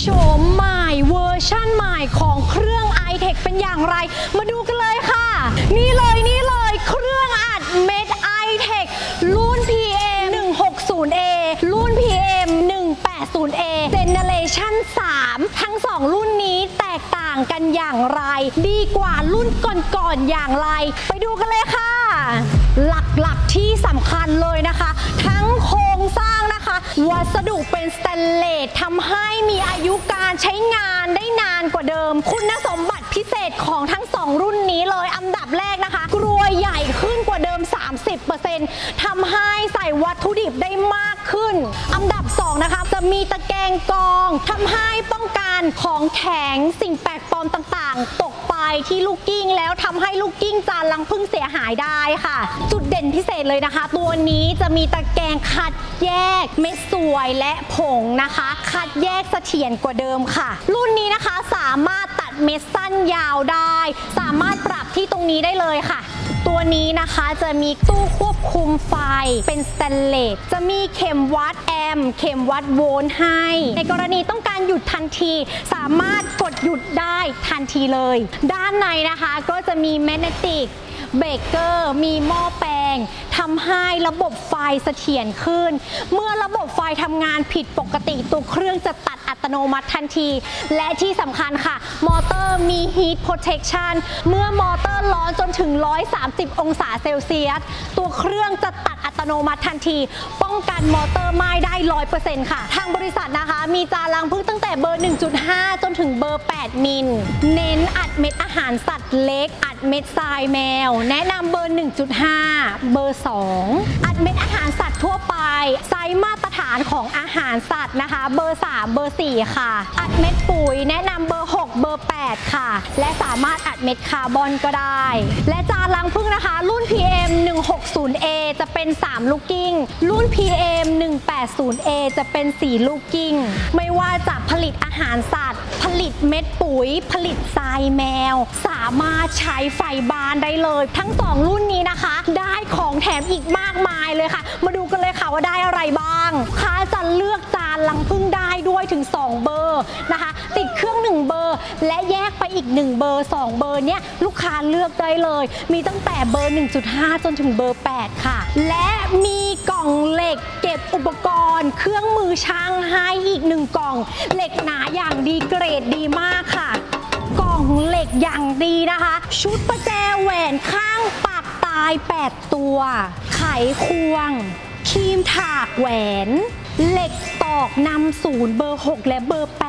โฉมใหม่เวอร์ชั่นใหม่ของเครื่อง i t e c h เป็นอย่างไร มาดูกันเลยค่ะ นี่เลยนี่เลยเครื่องอัดเม็ด i t e c h รุ่น PM 160A รุ่น PM 180A Generation 3 ทั้ง 2 รุ่นนี้แตกต่างกันอย่างไร ดีกว่ารุ่นก่อนๆอย่างไร ไปดูกันเลยค่ะ หลักๆที่สำคัญเลยนะคะ วัสดุเป็นสแตนเลสทำให้มีอายุการใช้งานได้นานกว่าเดิม คุณสมบัติพิเศษของทั้ง 2 รุ่นนี้เลยอันดับแรกนะคะ กรวยใหญ่ขึ้นกว่าเดิม 30%ทำให้ใส่วัตถุดิบได้มากขึ้น อันดับ 2 นะคะ จะมีตะแกรงกรองทำให้ป้องกันของแข็งสิ่งแปลกปลอมต่างๆ ตก ที่ลูกกิ้งแล้วทำให้ลูกกิ้งจานลังพึ่งเสียหายได้ค่ะ จุดเด่นพิเศษเลยนะคะ ตัวนี้จะมีตะแกรงคัดแยกเม็ดสวยและผงนะคะ คัดแยกเสถียรกว่าเดิมค่ะ รุ่นนี้นะคะสามารถตัดเม็ดสั้นยาวได้ สามารถปรับที่ตรงนี้ได้เลยค่ะ ตัวนี้นะคะจะมีตู้ควบคุมไฟเป็นสแตนเลสจะมีเข็มวัดแอมเข็มวัดโวลต์ให้ ในกรณีต้องการหยุดทันที สามารถกดหยุดได้ทันทีเลย ด้านในนะคะก็จะมีแมกเนติกเบรกเกอร์มีหม้อแปลงทำให้ระบบไฟเสถียรขึ้น เมื่อระบบไฟทำงานผิดปกติตัวเครื่องจะตัด ตโนมัติทันที และที่สำคัญค่ะ มอเตอร์มี Heat Protection เมื่อมอเตอร์ร้อนจนถึง 130 องศาเซลเซียส ตัวเครื่องจะตัดอัตโนมัติทันที ป้องกันมอเตอร์ไหม้ได้ 100%ค่ะ ทางบริษัทนะคะ มีจานล้างพึ่งตั้งแต่เบอร์ 1.5 จนถึงเบอร์ 8 มิล เน้นอัดเม็ดอาหารสัตว์เล็กอัดเม็ดทรายแมว แนะนำเบอร์ 1.5 เบอร์ 2 อัดเม็ดอาหารสัตว์ทั่วไป ไซส์มาตรฐานของอาหารสัตว์นะคะ เบอร์ 3 เบอร์ 4 ค่ะ อัดเม็ดปุ๋ย แนะนำเบอร์ 6 เบอร์ 8 ค่ะ และสามารถอัดเม็ดคาร์บอนก็ได้ และจานล้างพึ่งนะคะ รุ่น PM 160A จะเป็น 3 ลูกกิ้ง รุ่น PM 180A จะเป็น 4 ลูกกิ้ง ไม่ว่าจะผลิตอาหารสัตว์ ผลิตเม็ดปุ๋ย ผลิตทรายแมว สามารถใช้ไฟบานได้เลย ทั้ง 2 รุ่นนี้นะคะ ได้ของแถมอีกมากมายเลยค่ะ มาดูกันเลยค่ะว่าได้อะไรบ้างค้าจะเลือก ถึง 2 เบอร์นะคะ ติดเครื่อง 1 เบอร์ และแยกไปอีก 1 เบอร์ 2 เบอร์เนี้ยลูกค้าเลือกได้เลย มีตั้งแต่เบอร์ 1.5 จนถึงเบอร์ 8 ค่ะ และมีกล่องเหล็กเก็บอุปกรณ์ เครื่องมือช่างให้อีก 1 กล่อง เหล็กหนาอย่างดีเกรดดีมากค่ะ กล่องเหล็กอย่างดีนะคะ ชุดประแจแหวนข้างปากตาย 8 ตัว ไขควงครีมถากแหวน เหล็กตอกนำศูนย์เบอร์ 6 และเบอร์8